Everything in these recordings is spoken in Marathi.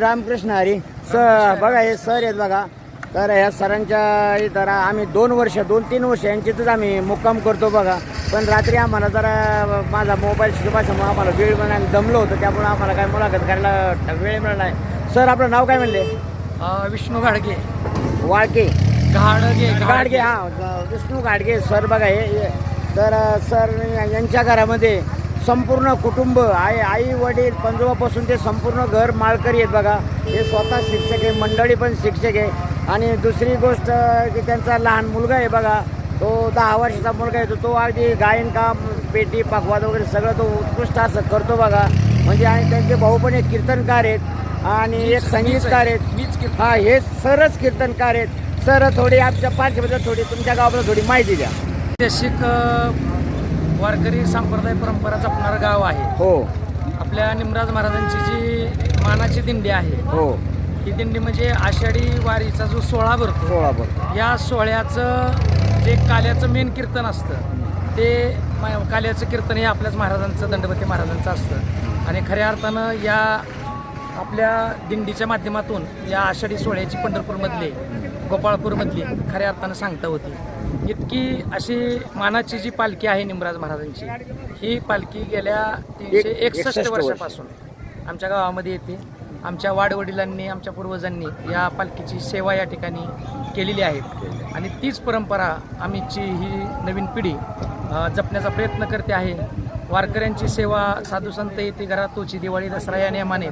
रामकृष्ण हरी. सर बघा हे सर आहेत बघा. तर ह्या सरांच्या इथं आम्ही दोन वर्ष दोन तीन वर्ष यांच्यातच आम्ही मुक्काम करतो बघा. पण रात्री आम्हाला जरा माझा मोबाईल शिकवायच्यामुळे आम्हाला वेळ म्हणा दमलो होतं. त्यामुळे आम्हाला काय मुलाखत करायला वेळ मिळाला नाही. सर आपलं नाव काय म्हणले? विष्णू गाडगे वाळके. घाडगे गाडगे हा. विष्णू गाडगे सर बघा हे. तर सर यांच्या घरामध्ये संपूर्ण कुटुंब आई आई वडील पंजोबापासून ते संपूर्ण घर माळकरी आहेत बघा. हे स्वतः शिक्षक आहे मंडळी पण शिक्षक आहे. आणि दुसरी गोष्ट की त्यांचा लहान मुलगा आहे बघा. तो दहा वर्षाचा मुलगा आहे तो तो अगदी गायन काम पेटी पकवाद वगैरे सगळं तो उत्कृष्ट असं करतो बघा. म्हणजे आणि त्यांचे भाऊ पण एक कीर्तनकार आहेत. आणि एक संगीतकार आहेत. हा हे सरच कीर्तनकार आहेत. सर थोडी आमच्या पाठीबद्दल थोडी तुमच्या गावाबद्दल थोडी माहिती द्या. अ, वारकरी संप्रदाय परंपरा जपणारं गाव आहे. हो. आपल्या निमराज महाराजांची जी मानाची दिंडी आहे हो. ही दिंडी म्हणजे आषाढी वारीचा जो सोहळा भरतो सोळा बरं या सोहळ्याचं जे काल्याचं मेन कीर्तन असतं ते मा- काल्याचं कीर्तन हे आपल्याच महाराजांचं दंडपती महाराजांचं असतं. आणि खऱ्या अर्थानं या आपल्या दिंडीच्या माध्यमातून या आषाढी सोहळ्याची पंढरपूरमधली गोपाळपूरमधली खऱ्या अर्थानं सांगता होती. इतकी अशी मानाची जी पालखी आहे निमराज महाराजांची ही पालखी गेल्या तीनशे एक- एकसष्ट एकसष्ट वर्ष. वर्षापासून आमच्या गावामध्ये येते. आमच्या वाडवडिलांनी आमच्या पूर्वजांनी या पालखीची सेवा या ठिकाणी केलेली आहे. आणि तीच परंपरा आम्हीची ही नवीन पिढी जपण्याचा प्रयत्न करते आहे. वारकऱ्यांची सेवा साधू संत येते घरात तोची दिवाळी दसरा या नियमाने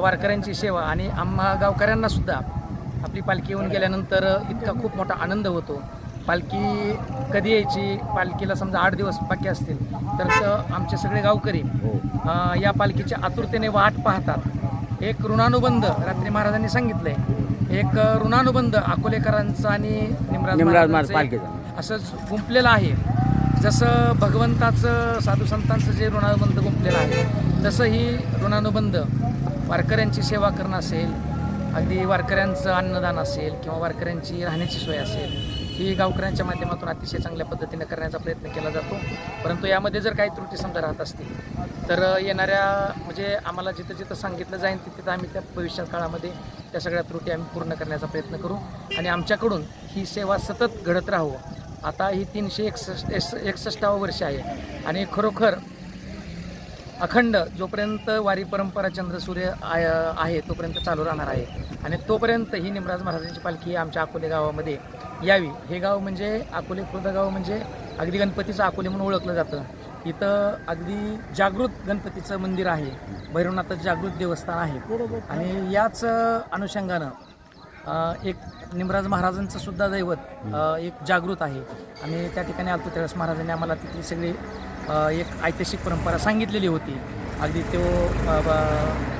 वारकऱ्यांची सेवा आणि आम्हा गावकऱ्यांना सुद्धा आपली पालखी येऊन गेल्यानंतर इतका खूप मोठा आनंद होतो. पालखी कधी यायची? पालखीला समजा आठ दिवस बाकी असतील. तर आमचे सगळे गावकरी अ, या पालखीच्या आतुरतेने वाट पाहतात. एक ऋणानुबंध रात्री महाराजांनी सांगितलंय. एक ऋणानुबंध अकोलेकरांचा आणि निमराज पालखीचा. असंच गुंपलेलं आहे. जसं भगवंताचं साधू संतांचं जे ऋणानुबंध गुंपलेलं आहे तसं ही ऋणानुबंध वारकऱ्यांची सेवा करणं असेल अगदी वारकऱ्यांचं अन्नदान असेल किंवा वारकऱ्यांची राहण्याची सोय असेल ही गावकऱ्यांच्या माध्यमातून अतिशय चांगल्या पद्धतीने करण्याचा प्रयत्न केला जातो. परंतु यामध्ये जर काही त्रुटी समजा राहत असतील तर येणाऱ्या म्हणजे आम्हाला जिथं जिथं सांगितलं जाईल तिथं आम्ही त्या भविष्य काळामध्ये त्या सगळ्या त्रुटी आम्ही पूर्ण करण्याचा प्रयत्न करू. आणि आमच्याकडून ही सेवा सतत घडत राहू आता ही तीनशे एकसष्ट एस एकसष्टावं वर्ष आहे आणि खरोखर अखंड जोपर्यंत वारी परंपरा चंद्रसूर्य आय- आहे तोपर्यंत चालू राहणार आहे. आणि तोपर्यंत ही निमराज महाराजांची पालखी आमच्या अकोले गावामध्ये यावी. हे गाव म्हणजे अकोले खुर्द गाव म्हणजे अगदी गणपतीचं अकोले म्हणून ओळखलं जातं. इथं अगदी जागृत गणपतीचं मंदिर आहे. भैरवनाथाचं जागृत देवस्थान आहे. आणि याच अनुषंगानं एक निमराज महाराजांचं सुद्धा दैवत एक जागृत आहे. आणि त्या ठिकाणी आलतो त्यावेळेस महाराजांनी आम्हाला तिथली सगळी एक ऐतिहासिक परंपरा सांगितलेली होती. अगदी तो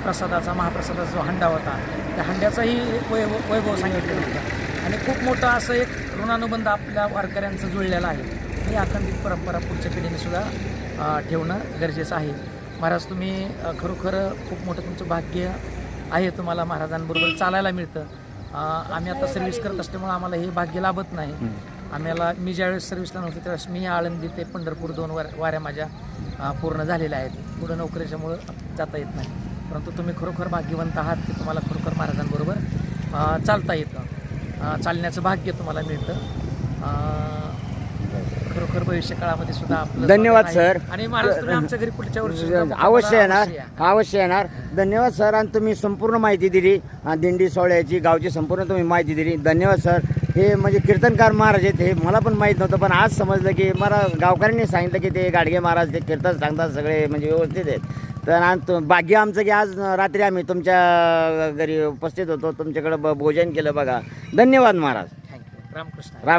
प्रसादाचा महाप्रसादाचा जो हंडा होता त्या हंड्याचाही एक वैभव वैभव सांगितलेला होता. आणि खूप मोठं असं एक ऋणानुबंध आपल्या वारकऱ्यांचं जुळलेलं आहे. ही अखंडित परंपरा पुढच्या पिढीने सुद्धा ठेवणं गरजेचं आहे. महाराज तुम्ही खरोखर खूप मोठं तुमचं भाग्य आहे. तुम्हाला महाराजांबरोबर चालायला मिळतं. आम्ही आता सर्व्हिस करत असल्यामुळे आम्हाला हे भाग्य लाभत नाही. आम्हाला मी ज्यावेळेस सर्व्हिसला नव्हतो त्यावेळेस मी आळंदी ते पंढरपूर दोन वार वाऱ्या माझ्या पूर्ण झालेल्या आहेत. पुढं नोकरीच्यामुळं जाता येत नाही. परंतु तुम्ही खरोखर भाग्यवंत आहात की तुम्हाला खरोखर महाराजांबरोबर चालता येतं. चालण्याचं भाग्य तुम्हाला मिळतं. खरोखर भविष्य काळामध्ये सुद्धा आपलं धन्यवाद, स्वागत आहे. सर. आणि महाराज तुम्ही आमच्या घरी पुढच्या वर्षी सुद्धा अवश्य येणार अवश्य या. अवश्य येणार. धन्यवाद सर आणि तुम्ही संपूर्ण माहिती दिली. दिंडी सोहळ्याची गावची संपूर्ण तुम्ही माहिती दिली. धन्यवाद सर. हे म्हणजे कीर्तनकार महाराज आहेत हे मला पण माहीत नव्हतं पण आज समजलं की मला गावकऱ्यांनी सांगितलं की ते गाडगे महाराज ते कीर्तन सांगतात सगळे म्हणजे व्यवस्थित आहेत. तर आणि तो- भाग्य आमचं की आज रात्री आम्ही तुमच्या घरी उपस्थित होतो तुमच्याकडे ब- भोजन केलं बघा. धन्यवाद महाराज. थँक्यू रामकृष्ण. राम